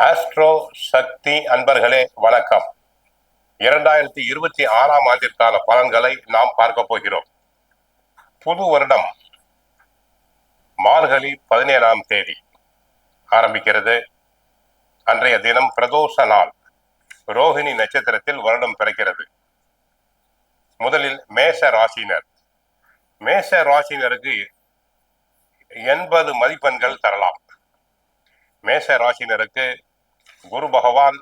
Astro சக்தி அன்பர்களே வணக்கம். இரண்டாயிரத்தி இருபத்தி ஆறாம் ஆண்டிற்கான பலன்களை நாம் பார்க்க போகிறோம். புது வருடம் மார்கழி பதினேழாம் தேதி ஆரம்பிக்கிறது. அன்றைய தினம் பிரதோஷ நாள். ரோஹிணி நட்சத்திரத்தில் வருடம் பிறக்கிறது. முதலில் மேஷ ராசினர் மேஷ ராசினருக்கு எண்பது மதிப்பெண்கள் தரலாம். மேஷ ராசினருக்கு குரு பகவான்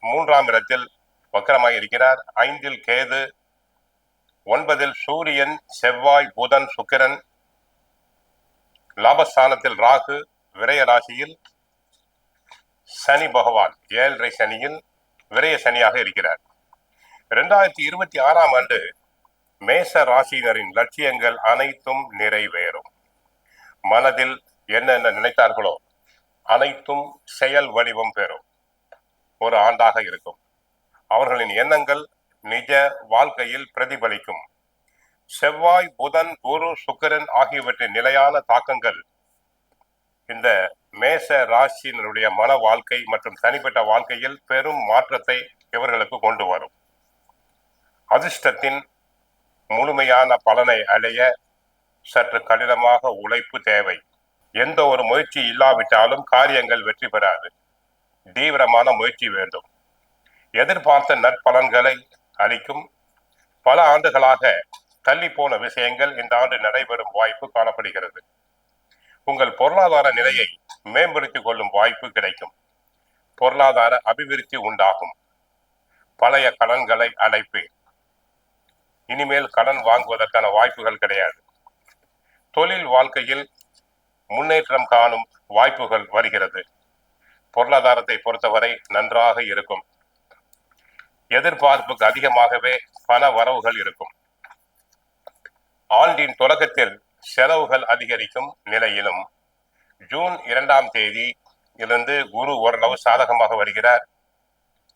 மூன்றாம் இடத்தில் வக்கரமாக இருக்கிறார். ஐந்தில் கேது ஒன்பதில் சூரியன் செவ்வாய் புதன் சுக்கிரன் லாபஸ்தானத்தில் ராகு விரய ராசியில் சனி பகவான் ஏழரை சனியில் விரய சனியாக இருக்கிறார். இரண்டாயிரத்தி இருபத்தி ஆறாம் ஆண்டு மேச ராசியினரின் லட்சியங்கள் அனைத்தும் நிறைவேறும். மனதில் என்னென்ன நினைத்தார்களோ அனைத்தும் செயல் வடிவம் பெறும். ஒரு ஆண்டாக இருக்கும். அவர்களின் எண்ணங்கள் நிஜ வாழ்க்கையில் பிரதிபலிக்கும். செவ்வாய் புதன் குரு சுக்கரன் ஆகியவற்றின் நிலையான தாக்கங்கள் இந்த மேச ராசியினருடைய மன வாழ்க்கை மற்றும் தனிப்பட்ட வாழ்க்கையில் பெரும் மாற்றத்தை இவர்களுக்கு கொண்டு வரும். அதிர்ஷ்டத்தின் முழுமையான பலனை அடைய சற்று கடினமாக உழைப்பு தேவை. எந்த ஒரு முயற்சி இல்லாவிட்டாலும் காரியங்கள் வெற்றி பெறாது. தீவிரமான முயற்சி வேண்டும். எதிர்பார்த்த நற்பலன்களை அளிக்கும் பல ஆண்டுகளாக தள்ளி போன விஷயங்கள் இந்த ஆண்டு நடைபெறும் வாய்ப்பு காணப்படுகிறது. உங்கள் பொருளாதார நிலையை மேம்படுத்திக் கொள்ளும் வாய்ப்பு கிடைக்கும். பொருளாதார அபிவிருத்தி உண்டாகும். பழைய கடன்களை அடைப்பேன் இனிமேல் கடன் வாங்குவதற்கான வாய்ப்புகள் கிடையாது. தொழில் வாழ்க்கையில் முன்னேற்றம் காணும் வாய்ப்புகள் வருகிறது. பொருளாதாரத்தை பொறுத்தவரை நன்றாக இருக்கும். எதிர்பார்ப்புக்கு அதிகமாகவே பண வரவுகள் இருக்கும். ஆண்டின் தொடக்கத்தில் செலவுகள் அதிகரிக்கும் நிலையிலும் ஜூன் இரண்டாம் தேதி இருந்து குரு ஓரளவு சாதகமாக வருகிறார்.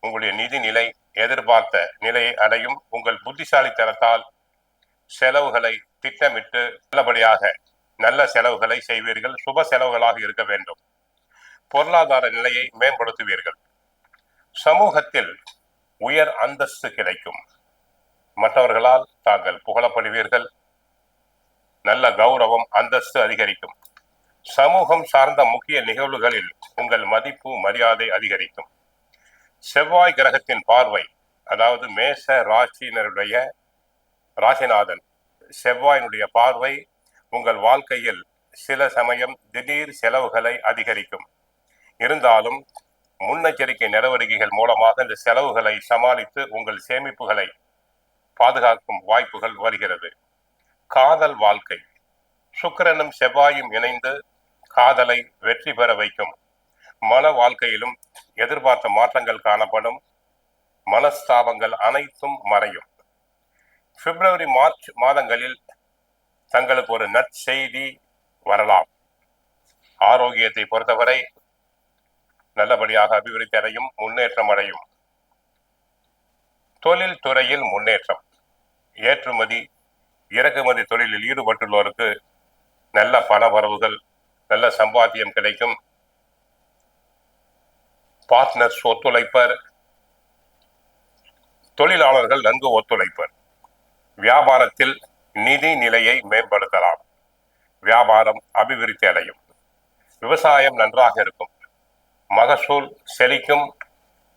உங்களுடைய நிதி நிலை எதிர்பார்த்த நிலையை அடையும் உங்கள் புத்திசாலித்தனத்தால் செலவுகளை திட்டமிட்டு நல்லபடியாக நல்ல செலவுகளை செய்வீர்கள் சுப செலவுகளாக இருக்க வேண்டும். பொருளாதார நிலையை மேம்படுத்துவீர்கள். சமூகத்தில் உயர் அந்தஸ்து கிடைக்கும். மற்றவர்களால் தாங்கள் புகழப்படுவீர்கள். நல்ல கௌரவம் அந்தஸ்து அதிகரிக்கும். சமூகம் சார்ந்த முக்கிய நிகழ்வுகளில் உங்கள் மதிப்பு மரியாதை அதிகரிக்கும். செவ்வாய் கிரகத்தின் பார்வை அதாவது மேச ராசியினருடைய ராசிநாதன் செவ்வாயினுடைய பார்வை உங்கள் வாழ்க்கையில் சில சமயம் திடீர் செலவுகளை அதிகரிக்கும். இருந்தாலும் முன்னெச்சரிக்கை நடவடிக்கைகள் மூலமாக இந்த செலவுகளை சமாளித்து உங்கள் சேமிப்புகளை பாதுகாக்கும் வாய்ப்புகள் வருகிறது. காதல் வாழ்க்கை. சுக்கிரனும் செவ்வாயும் இணைந்து காதலை வெற்றி பெற வைக்கும். மன வாழ்க்கையிலும் எதிர்பார்த்த மாற்றங்கள் காணப்படும். மனஸ்தாபங்கள் அனைத்தும் மறையும். பிப்ரவரி மார்ச் மாதங்களில் தங்களுக்கு ஒரு நற்செய்தி வரலாம். ஆரோக்கியத்தை பொறுத்தவரை நல்லபடியாக அபிவிருத்தி அடையும் முன்னேற்றம் அடையும். தொழில் துறையில் முன்னேற்றம். ஏற்றுமதி இறக்குமதி தொழிலில் ஈடுபட்டுள்ளோருக்கு நல்ல பண வரவுகள் நல்ல சம்பாத்தியம் கிடைக்கும். பார்ட்னர்ஸ் ஒத்துழைப்பர். தொழிலாளர்கள் நன்கு ஒத்துழைப்பர். வியாபாரத்தில் நிதி நிலையை மேம்படுத்தலாம். வியாபாரம் அபிவிருத்தி அடையும். விவசாயம் நன்றாக இருக்கும். மகசூல் செழிக்கும்.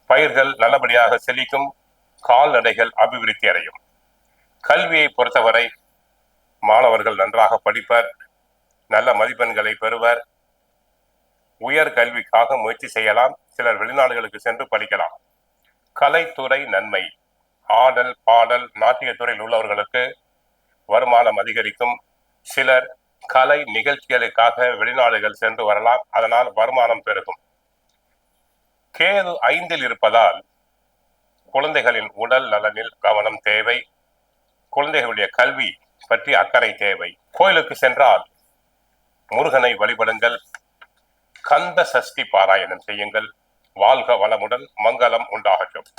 பயிர்கள் நல்லபடியாக செழிக்கும். கால்நடைகள் அபிவிருத்தி அடையும். கல்வியை பொறுத்தவரை மாணவர்கள் நன்றாக படிப்பர். நல்ல மதிப்பெண்களை பெறுவர். உயர் கல்விக்காக முயற்சி செய்யலாம். சிலர் வெளிநாடுகளுக்கு சென்று படிக்கலாம். கலைத்துறை நன்மை. ஆடல் பாடல் நாட்டியத்துறையில் உள்ளவர்களுக்கு வருமானம் அதிகரிக்கும். சிலர் கலை நிகழ்ச்சிகளுக்காக வெளிநாடுகள் சென்று வரலாம். அதனால் வருமானம் பெருகும். கேது ஐந்தில் இருப்பதால் குழந்தைகளின் உடல் நலனில் கவனம் தேவை. குழந்தைகளுடைய கல்வி பற்றி அக்கறை தேவை. கோயிலுக்கு சென்றால் முருகனை வழிபடுங்கள். கந்த சஷ்டி பாராயணம் செய்யுங்கள். வாழ்க வளமுடன் மங்களம் உண்டாகட்டும்.